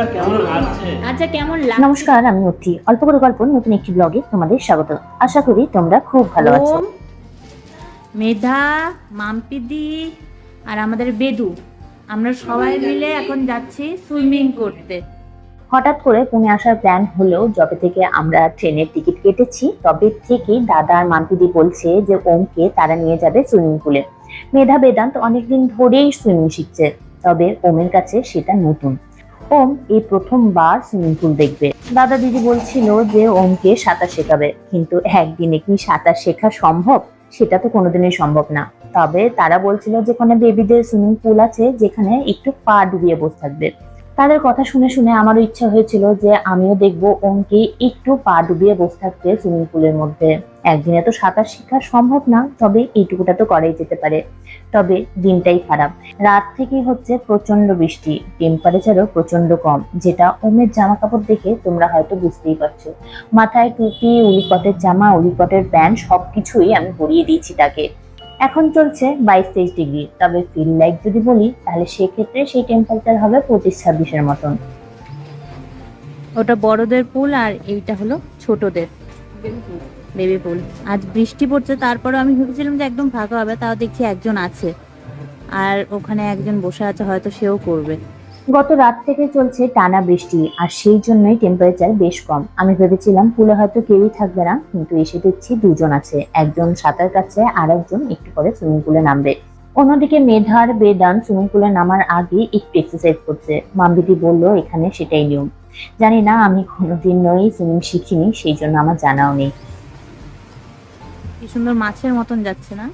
হচ্ছে কেমন লাগছে? আচ্ছা কেমন লাগে নমস্কার আমি অর্থি অল্প করে গল্প নতুন একটি ব্লগে তোমাদের স্বাগত। আশা করি তোমরা খুব ভালো আছো। মেধা মাম্পিদি আর আমাদের বেদু। আমরা সবাই মিলে এখন যাচ্ছি সুইমিং করতে। হঠাৎ করে পুনে আসার প্ল্যান হলেও যবে থেকে আমরা ট্রেনের টিকিট কেটেছি তবে থেকে দাদা আর মাম্পিদি বলছে যে ওমকে তারা নিয়ে যাবে সুইমিং পুলে মেধা বেদান্ত অনেকদিন ধরেই সুইমিং শিখছে তবে ওমের কাছে সেটা নতুন। ওম এই প্রথমবার সুইমিং পুল দেখবে। দাদা দিদি বলছিল যে ওমকে সাঁতার শেখাবে, কিন্তু একদিনে কি সাঁতার শেখা সম্ভব? সেটা তো কোনোদিনই সম্ভব না। তবে তারা বলছিল যেখানে বেবিদের সুইমিং পুল আছে, যেখানে একটু পা ডুবিয়ে বসে থাকবে। তাদের কথা শুনে শুনে আমারও ইচ্ছা হয়েছিল যে আমিও দেখব ওমকে একটু পা ডুবিয়ে বসে থাকতে সুইমিং পুলের মধ্যে। একদিনে তো সাঁতার শেখা সম্ভব না, তবে এইটুকুটা তো করাই যেতে পারে। তবে দিনটাই খারাপ। রাত থেকেই হচ্ছে প্রচণ্ড বৃষ্টি টেম্পারেচারও প্রচণ্ড কম, যেটা ওমের জামা কাপড় দেখে তোমরা হয়তো বুঝতেই পারছ। মাথায় টুপি উলিকটের জামা উলিকটের প্যান্ট, সবকিছুই আমি পরিয়ে দিয়েছি তাকে। এখন চলছে বাইশ তেইশ ডিগ্রি। তবে ফিল লাইক যদি বলি, তাহলে সেক্ষেত্রে সেই টেম্পারেচার হবে পঁচিশ ছাব্বিশের মতন। ওটা বড়দের পুল আর এইটা হলো ছোটদের। বেবি পুল আজ বৃষ্টি পড়ছে তারপরে আমি ভেবেছিলাম যে একদম ফাঁকা হবে, তাও দেখছি একজন আছে। আর ওখানে একজন বসে আছে, হয়তো সেও করবে। গত রাত থেকে চলছে টানা বৃষ্টি, আর সেই জন্যই টেম্পারেচার বেশ কম। আমি ভেবেছিলাম পুলে হয়তো কেউই থাকবে না, কিন্তু এসে দেখছি দুজন আছে। একজন সাঁতার কাছে আর একজন একটু পরে সুইমিং পুলে নামবে। অন্যদিকে মেধার বেদান সুইমিং পুলে নামার আগে একটু এক্সারসাইজ করছে। মাম্বিদি বলল, এখানে সেটাই নিয়ম। জানি না, আমি কোনোদিন নই সুইমিং শিখিনি, সেই জন্য আমার জানাও নেই। কি সুন্দর মাছের মতন যাচ্ছে না?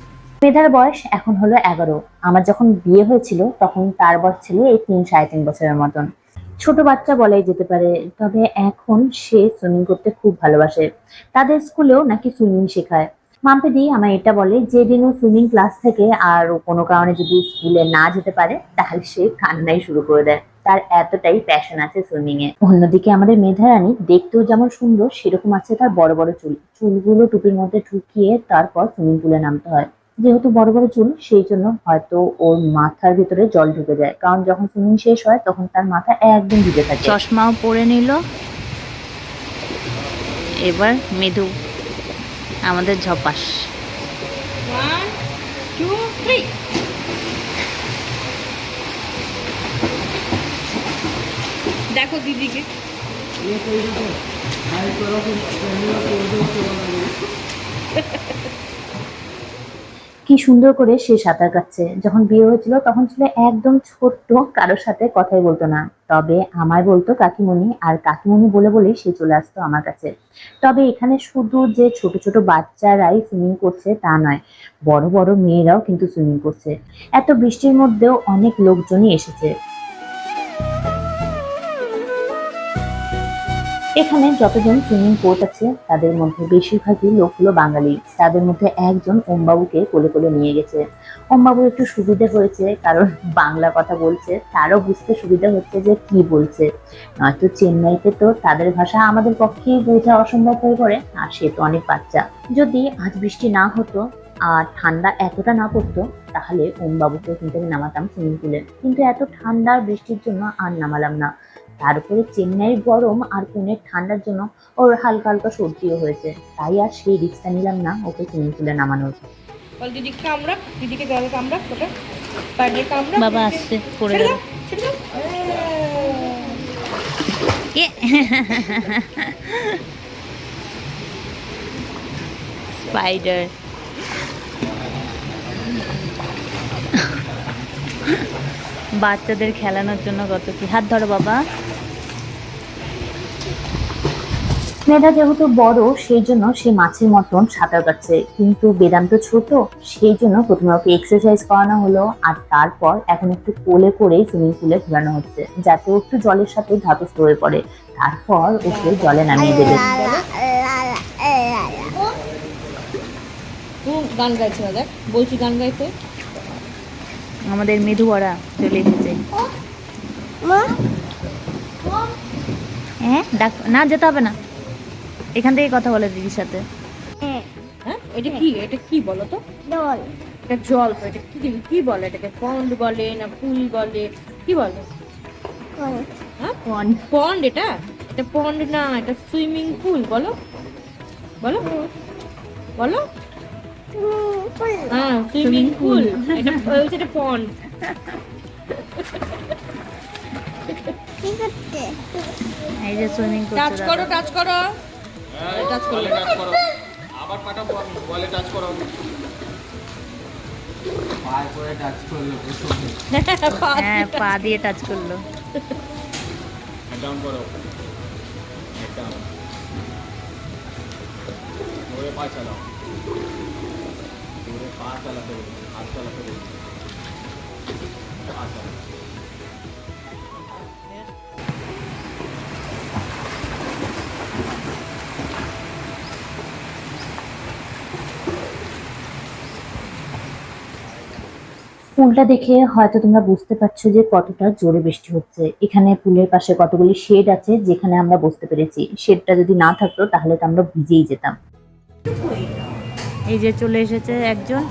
মেধার বয়স এখন হলো এগারো। আমার যখন বিয়ে হয়েছিল, তখন তার বয়স ছিল এই তিন, সাড়ে তিন বছরের মতন। ছোট বাচ্চা বলাই যেতে পারে, তবে এখন সে সুইমিং করতে খুব ভালোবাসে। তাদের স্কুলেও নাকি সুইমিং শেখায়। মাম্পিদি আমার এটা বলে যেদিন ও সুইমিং ক্লাস থেকে আর কোনো কারণে যদি স্কুলে না যেতে পারে, তাহলে সে কান্নাই শুরু করে দেয়। তার এতটাই প্যাশন আছে সুইমিং এ অন্যদিকে আমাদের মেধারানী দেখতেও যেমন সুন্দর, সেরকম আছে তার বড় বড় চুল। চুলগুলো টুপির মধ্যে ঢুকিয়ে তারপর সুইমিং পুলে নামতে হয়। যেহেতু বড় বড় চুল সেই জন্য হয়তো ওর মাথার ভিতরে জল ঢুকে যায়। কারণ যখন সুইমিং শেষ হয় তখন তার মাথা একদম ভিজে থাকে। চশমাও পরে নিল। এবার মৃদু আমাদের ঝপাস। দেখো দিদিকে। কি সুন্দর করে সে সাঁতার কাটছে। যখন বিয়ে হয়েছিল তখন ছিল একদম ছোট্ট, কারোর সাথে কথাই বলতো না। তবে আমায় বলতো, কাকিমণি, আর কাকিমণি বলে বলেই সে চলে আসতো আমার কাছে। তবে এখানে শুধু যে ছোট ছোট বাচ্চারাই সুইমিং করছে তা নয়, বড় বড় মেয়েরাও কিন্তু সুইমিং করছে। এত বৃষ্টির মধ্যেও অনেক লোকজনই এসেছে। এখানে যতজন সুইমিং কোচ আছে, তাদের মধ্যে বেশিরভাগই লোক হলো বাঙালি। তাদের মধ্যে একজন ওমবাবুকে কোলে কোলে নিয়ে গেছে। ওমবাবু একটু সুবিধে হয়েছে, কারণ বাংলা কথা বলছে, তারও বুঝতে সুবিধা হচ্ছে যে কি বলছে। নয়তো চেন্নাইতে তো তাদের ভাষা আমাদের পক্ষেই বোঝা অসম্ভব হয়ে পড়ে, আর সে তো অনেক বাচ্চা। যদি আজ বৃষ্টি না হতো আর ঠান্ডা এতটা না পড়তো, তাহলে ওমবাবুকে কিন্তু আমি নামাতাম সুইমিং পুলে কিন্তু এত ঠান্ডা বৃষ্টির জন্য আর নামালাম না। তার উপরে চেন্নাইয়ের গরম আর পুনের ঠান্ডার জন্য ওর হালকা হালকা সর্দিও হয়েছে। তাই আর সেই রিক্সটা নিলাম না ওকে সুইমিং পুলে নামানোর। বল দিদিকে কামড়া দিদিকে গলা কামড়া ওটা পায়ে কামড়া বাবা আসছে পড়ে গেল দাও, ছেড়ে দাও। কে স্পাইডার। বাচ্চাদের খেলানোর জন্য কত কি? হাত ধরো বাবা। মেয়েটা যেহেতু বড় সেই জন্য সে মাছের মতন সাঁতার কাটছে। কিন্তু বেদান্ত ছোট সেই জন্য প্রথমে ওকে এক্সারসাইজ করানো হলো আর তারপর এখন একটু কোলে করে সুইমিং পুলে ঘোরানো হচ্ছে যাতে একটু জলের সাথে ধাতস্থ হয়ে পড়ে। তারপর ওকে জলে নামিয়ে দেবে। ও গান গাইছে দেখ বলছি গান গাইতে আমাদের মেধুয়ারা চলে এসেছে। হ্যাঁ ডাক না যেতে হবে না। এখান থেকে কথা বলে দিদির সাথে। হ্যাঁ। এটা কি? এটা কি বলো তো? জল। এটা জল তো এটা কি কি বলে এটাকে? পন্ড বলে না পুল বলে? কি বলে? হ্যাঁ? পন্ড। পন্ড এটা? এটা পন্ড না এটা সুইমিং পুল বলো। বলো। বলো। হ্যাঁ সুইমিং পুল। এটা বলছে এটা পন্ড। এই যে সুইমিং টাচ করো। টাচ করো। টাচ করো টাচ করো। আবার পাঠাবো আমি বলে টাচ করো করলে হ্যাঁ পা দিয়ে টাচ করল। ডাউন করো। ডাউন ওরে পা চালাও। পা চালাতে হবে হাত চালাতে হবে। পা চালাও। পুলটা দেখে হয়তো তোমরা বুঝতে পারছ যে কতটা জোরে বৃষ্টি হচ্ছে। এখানে পুলের পাশে কতগুলি শেড আছে যেখানে আমরা বুঝতে পেরেছি। শেডটা যদি না থাকতো তাহলে তো আমরা ভিজেই যেতাম। এই যে চলে এসেছে একজন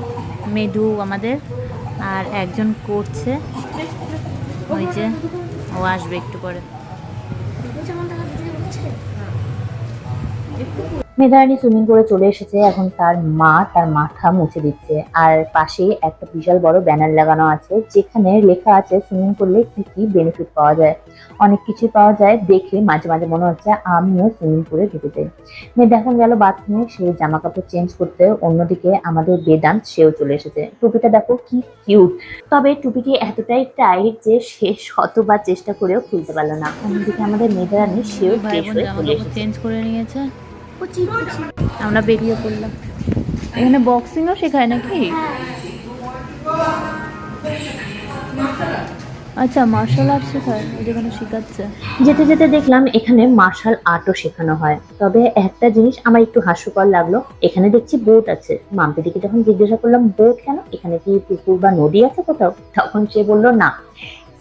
মেধু আমাদের, আর একজন করছে। ওই যে ও আসবে একটু পরে। মেধারানী সুইমিং করে চলে এসেছে। এখন তার মা তার মাথা মুছে দিচ্ছে। আর পাশে একটা বিশাল বড় ব্যানার লাগানো আছে যেখানে লেখা আছে সুইমিং করলে কি কি বেনিফিট পাওয়া যায়। অনেক কিছু পাওয়া যায় দেখে মাঝে মাঝে মনে হচ্ছে আমিও সুইমিং করে ঢুকে যাই মেয়ে এখন গেল বাথরুমে সে জামা কাপড় চেঞ্জ করতে অন্যদিকে আমাদের বেদান্ত সেও চলে এসেছে। টুপিটা দেখো কি কিউট তবে টুপিটি এতটাই টাইট যে সে শতবার চেষ্টা করেও খুলতে পারল না। অন্যদিকে আমাদের মেধারানী সেও চেঞ্জ করে নিয়েছে। আমরা বেরিয়ে পড়লাম। এখানে বক্সিংও শেখায় নাকি? আচ্ছা মার্শাল আর্ট শেখায় যেখানে শেখাচ্ছে। যেতে যেতে দেখলাম এখানে মার্শাল আর্টও শেখানো হয়। তবে একটা জিনিস আমার একটু হাস্যকর লাগল, এখানে দেখছি বোট আছে। মাম্পিদিকে যখন জিজ্ঞাসা করলাম বোট কেন? এখানে কি পুকুর বা নদী আছে কোথাও? তখন সে বলল, না।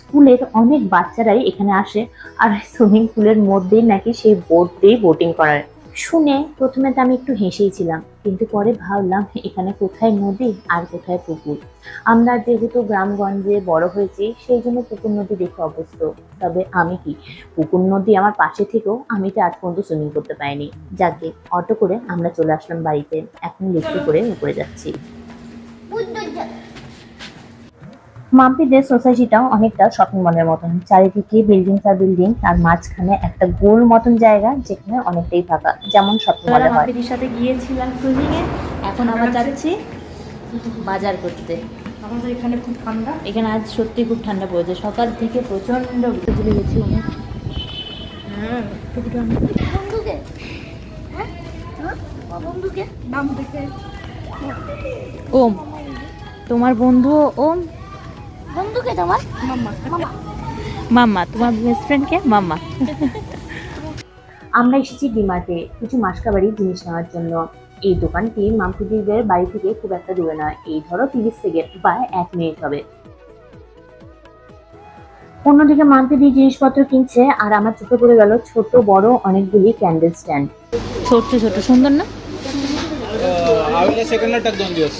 স্কুলের অনেক বাচ্চারাই এখানে আসে, আর সুইমিং পুলের মধ্যেই নাকি সেই বোট দিয়েই বোটিং করার শুনে প্রথমে তো আমি একটু হেসেই ছিলাম, কিন্তু পরে ভাবলাম, এখানে কোথায় নদী আর কোথায় পুকুর? আমরা যেহেতু গ্রামগঞ্জে বড় হয়েছি, সেই জন্য পুকুর নদী দেখে অভ্যস্ত। তবে আমি কি? পুকুর নদী আমার পাশে থেকেও আমি তো আজ পর্যন্ত সুইমিং করতে পারিনি। যাকে, অটো করে আমরা চলে আসলাম বাড়িতে। এখন লিফটে করে উপরে যাচ্ছি। মাম্পিদের সোসাইটিটাও অনেকটা শপিং মলের মতন। চারিদিকে বিল্ডিং আর বিল্ডিং তার মাঝখানে একটা গোল মতন জায়গা যেখানে অনেকটাই ফাঁকা যেমন শপিং মলে হয়। মাম্পিদির সাথে গিয়েছিলাম ক্রুজিং এ এখন আবার যাচ্ছি বাজার করতে। আমাদের এখানে খুব ঠান্ডা। এখানে আজ সত্যি খুব ঠান্ডা পড়েছে সকাল থেকে প্রচণ্ড বুঝলে গেছি অনেক। হ্যাঁ? খুব ঠান্ডা নাম দেখে ওম তোমার বন্ধু ওম? বন্ধুকে তোমার মাম্মা মাম্মা তোমার বেস্ট ফ্রেন্ড কে মাম্মা আমরা এসেছি ডিমার্টে কিছু মাসকাবাড়ির জিনিস নেওয়ার জন্য এই দোকানটি মাম্পিদিদের বাড়ি থেকে খুব একটা দূরে নয় এই ধরো তিরিশ সেকেন্ড বা এক মিনিট হবে অন্যদিকে মাম্পিদি জিনিসপত্র কিনছে আর আমার চোখে পড়ে গেল ছোট বড় অনেকগুলি ক্যান্ডেল স্ট্যান্ড ছোট ছোট সুন্দর না आवेला सेकंडला टाक दोन दिवस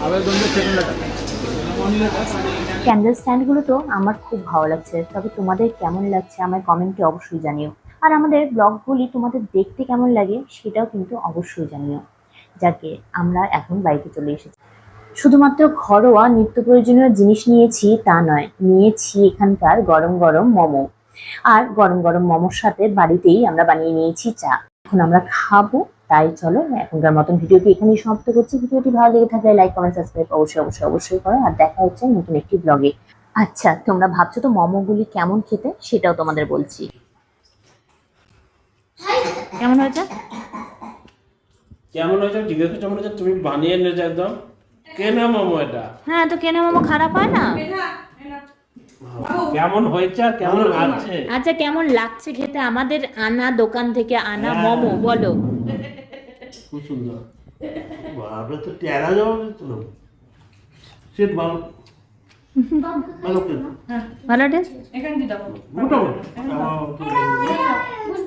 आवेला दोन दिवस सेकंडला टाक ক্যান্ডেল স্ট্যান্ডগুলো তো আমার খুব ভালো লাগছে। তবে তোমাদের কেমন লাগছে আমার কমেন্টে অবশ্যই জানিও। আর আমাদের ব্লগগুলি তোমাদের দেখতে কেমন লাগে সেটাও কিন্তু অবশ্যই জানিও। যাকে আমরা এখন বাড়িতে চলে এসেছি। শুধুমাত্র ঘরোয়া নিত্য প্রয়োজনীয় জিনিস নিয়েছি তা নয়, নিয়েছি এখানকার গরম গরম মোমো। আর গরম গরম মোমোর সাথে বাড়িতেই আমরা বানিয়ে নিয়েছি চা। এখন আমরা খাব তাই চলো এখনকার মতন ভিডিওটি এখানেই সমাপ্ত করছি। ভিডিওটি ভালো লেগে থাকলে লাইক কমেন্ট সাবস্ক্রাইব অবশ্যই অবশ্যই অবশ্যই করো। আর দেখা হচ্ছে নতুন একটি ব্লগে আচ্ছা তোমরা ভাবছ তো মোমোগুলি কেমন খেতে? সেটাও তোমাদের বলছি। কেমন হয়েছে? কেমন হয়েছে? জিজ্ঞেস করছ মনে তুমি বানিয়ে এনেছো একদম। কে না মামু এটা? হ্যাঁ তো কেন মোমো খারাপ হয় না? কেমন হয়েছে আর কেমন লাগছে? আচ্ছা কেমন লাগছে খেতে? আমাদের আনা দোকান থেকে আনা মোমো বলো। খুব সুন্দর। আপনার তো টেরা যাওয়া যেত না? সেট ভালো। ভালো ভালো টেস্ট এখানে দিয়ে দাও। মোটামুটি।